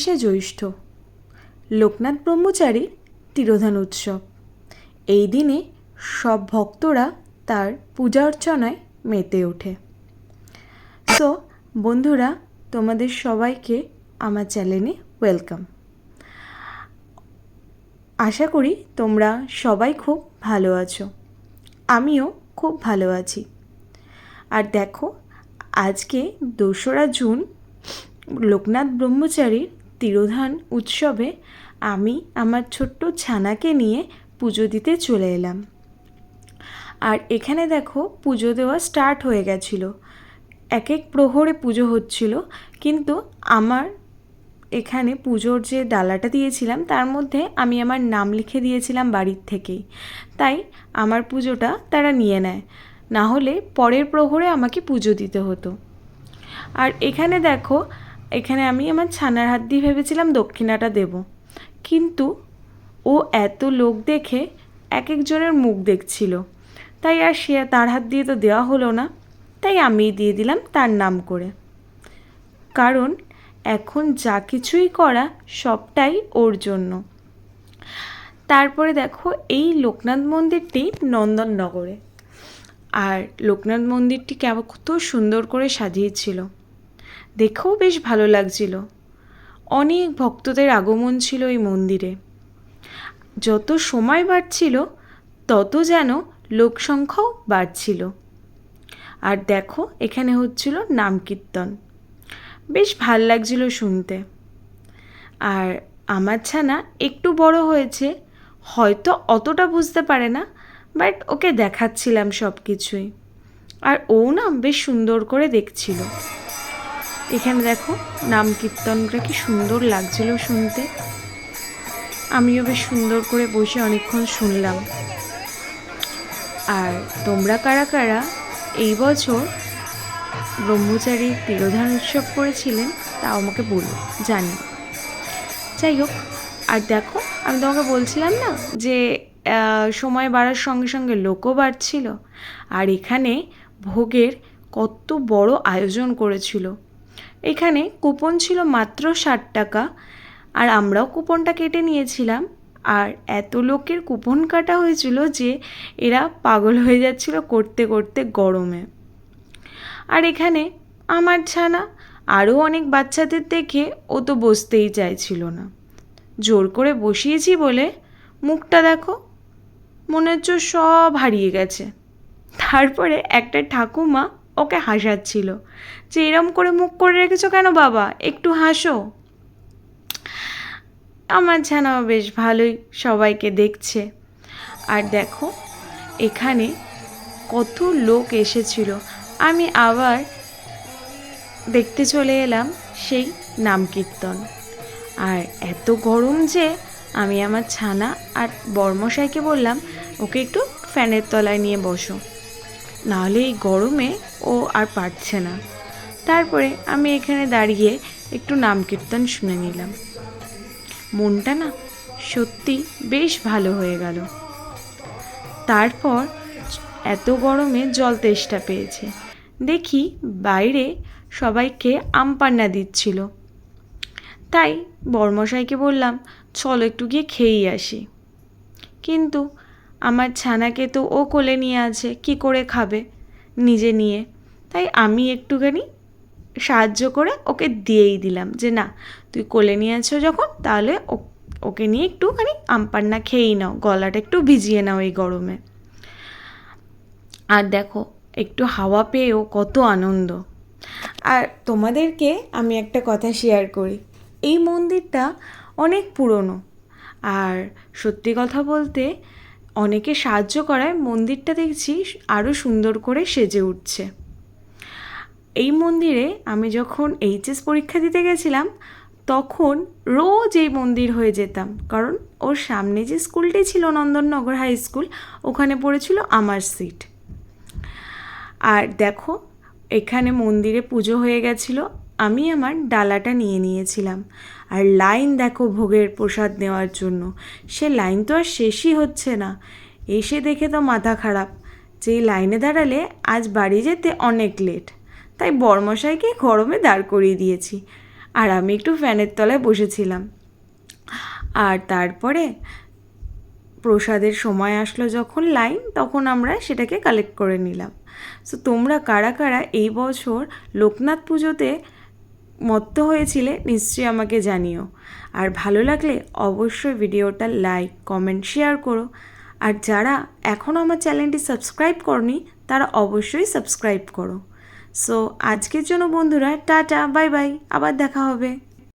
উনিশে জ্যৈষ্ঠ, লোকনাথ ব্রহ্মচারী তিরোধান উৎসব। এই দিনে সব ভক্তরা তার পূজা অর্চনায় মেতে ওঠে। তো বন্ধুরা, তোমাদের সবাইকে আমার চ্যানেলে ওয়েলকাম। আশা করি তোমরা সবাই খুব ভালো আছো। আমিও খুব ভালো আছি। আর দেখো, আজকে দোসরা জুন, লোকনাথ ব্রহ্মচারীর তিরোধান উৎসবে আমি আমার ছোট্ট ছানাকে নিয়ে পুজো দিতে চলে এলাম। আর এখানে দেখো পুজো দেওয়া স্টার্ট হয়ে গেছিল। এক এক প্রহরে পুজো হচ্ছিল, কিন্তু আমার এখানে পুজোর যে ডালাটা দিয়েছিলাম, তার মধ্যে আমি আমার নাম লিখে দিয়েছিলাম বাড়ির থেকেই। তাই আমার পুজোটা তারা নিয়ে নেয়। না হলে পরের প্রহরে আমাকে পুজো দিতে হতো। আর এখানে দেখো এখানে আমি আমার ছানার হাত দিয়ে ভেবেছিলাম দক্ষিণাটা দেব। কিন্তু ও এত লোক দেখে এক একজনের মুখ দেখছিল। তাই আর সে তার হাত দিয়ে তো দেওয়া হলো না। তাই আমিই দিয়ে দিলাম তার নাম করে। কারণ এখন যা কিছুই করা সবটাই ওর জন্য। তারপরে দেখো এই লোকনাথ মন্দিরটি নন্দননগরে। আর লোকনাথ মন্দিরটি কত সুন্দর করে সাজিয়েছিল। দেখেও বেশ ভালো লাগছিল। অনেক ভক্তদের আগমন ছিল এই মন্দিরে। যত সময় বাড়ছিল, তত যেন লোক সংখ্যাও বাড়ছিল। আর দেখো, এখানে হচ্ছিল নাম কীর্তন। বেশ ভালো লাগছিল শুনতে। আর আমার ছানা একটু বড় হয়েছে, হয়তো অতটা বুঝতে পারে না, বাট ওকে দেখাচ্ছিলাম সব কিছুই আর ও না বেশ সুন্দর করে দেখছিল। এখানে দেখো নাম কীর্তনটা কি সুন্দর লাগছিল শুনতে। আমিও বেশ সুন্দর করে বসে অনেকক্ষণ শুনলাম। আর তোমরা কারা কারা এই বছর ব্রহ্মচারীর তিরোধান উৎসব করেছিলেন তাও আমাকে বলো, জানি। যাই হোক, আর দেখো, আমি তোমাকে বলছিলাম না যে সময় বাড়ার সঙ্গে সঙ্গে লোকও বাড়ছিল। আর এখানে ভোগের কত বড় আয়োজন করেছিল। এখানে কুপন ছিল মাত্র ষাট টাকা, আর আমরাও কুপনটা কেটে নিয়েছিলাম। আর এত লোকের কুপন কাটা হয়েছিল যে এরা পাগল হয়ে যাচ্ছিল করতে করতে গরমে। আর এখানে আমার ছানা আরও অনেক বাচ্চাদের দেখে ও তো বসতেই চাইছিল না। জোর করে বসিয়েছি বলে মুখটা দেখো, মনে হচ্ছে সব হারিয়ে গেছে। তারপরে একটা ঠাকুমা ওকে হাসাচ্ছিল। যে এরম করে মুখ করে রেখেছো কেন বাবা? একটু হাসো। আমার ছানাও বেশ ভালোই সবাইকে দেখছে। আর দেখো, এখানে কত লোক এসেছিল। আমি আবার দেখতে চলে এলাম সেই নাম কীর্তন। আর এত গরম যে আমি আমার ছানা আর বর্মশাইকে বললাম, ওকে একটু ফ্যানের তলায় নিয়ে বসো। নাহলে এই গরমে ও আর পারছে না। তারপরে আমি এখানে দাঁড়িয়ে একটু নাম কীর্তন শুনে নিলাম। মনটা না সত্যি বেশ ভালো হয়ে গেল। তারপর এত গরমে জল তেষ্টা পেয়েছে। দেখি বাইরে সবাইকে আমপান্না দিচ্ছিল। তাই বর্মশাইকে বললাম, চলো একটু গিয়ে খেয়েই আসি। কিন্তু আমার ছানাকে তো ও কোলে নিয়ে আছে, কি করে খাবে নিজে নিয়ে? তাই আমি একটুখানি সাহায্য করে ওকে দিয়েই দিলাম যে, না, তুই কোলে নিয়ে আছো যখন, তাহলে ওকে নিয়ে একটুখানি আমপান্না খেয়েই নাও, গলাটা একটু ভিজিয়ে নাও এই গরমে। আর দেখো, একটু হাওয়া পেয়েও কত আনন্দ। আর তোমাদেরকে আমি একটা কথা শেয়ার করি। এই মন্দিরটা অনেক পুরনো। আর সত্যি কথা বলতে অনেকে সাহায্য করায় মন্দিরটা দেখছি আরও সুন্দর করে সেজে উঠছে। এই মন্দিরে আমি যখন এইচএস পরীক্ষা দিতে গেছিলাম, তখন রোজ এই মন্দির হয়ে যেতাম। কারণ ওর সামনে যে স্কুলটি ছিল, নন্দননগর হাই স্কুল, ওখানে পড়েছিল আমার সিট। আর দেখো, এখানে মন্দিরে পুজো হয়ে গেছিল আমি আমার ডালাটা নিয়ে নিয়েছিলাম। আর লাইন দেখো ভোগের প্রসাদ নেওয়ার জন্য। সে লাইন তো আর শেষই হচ্ছে না। এসে দেখে তো মাথা খারাপ। যে লাইনে দাঁড়ালে আজ বাড়ি যেতে অনেক লেট। তাই বর্মশাইকে গরমে দাঁড় করিয়ে দিয়েছি। আর আমি একটু ফ্যানের তলায় বসেছিলাম। আর তারপরে প্রসাদের সময় আসলো যখন লাইন, তখন আমরা সেটাকে কালেক্ট করে নিলাম। সো তোমরা কারা কারা এই বছর লোকনাথ পুজোতে মত্ত হয়েছিলে, নিশ্চয়ই আমাকে জানিও। আর ভালো লাগলে অবশ্যই ভিডিওটা লাইক কমেন্ট শেয়ার করো। আর যারা এখনও আমার চ্যানেলটি সাবস্ক্রাইব করনি, তারা অবশ্যই সাবস্ক্রাইব করো। সো আজকের জন্য বন্ধুরা, টাটা বাই বাই আবার দেখা হবে।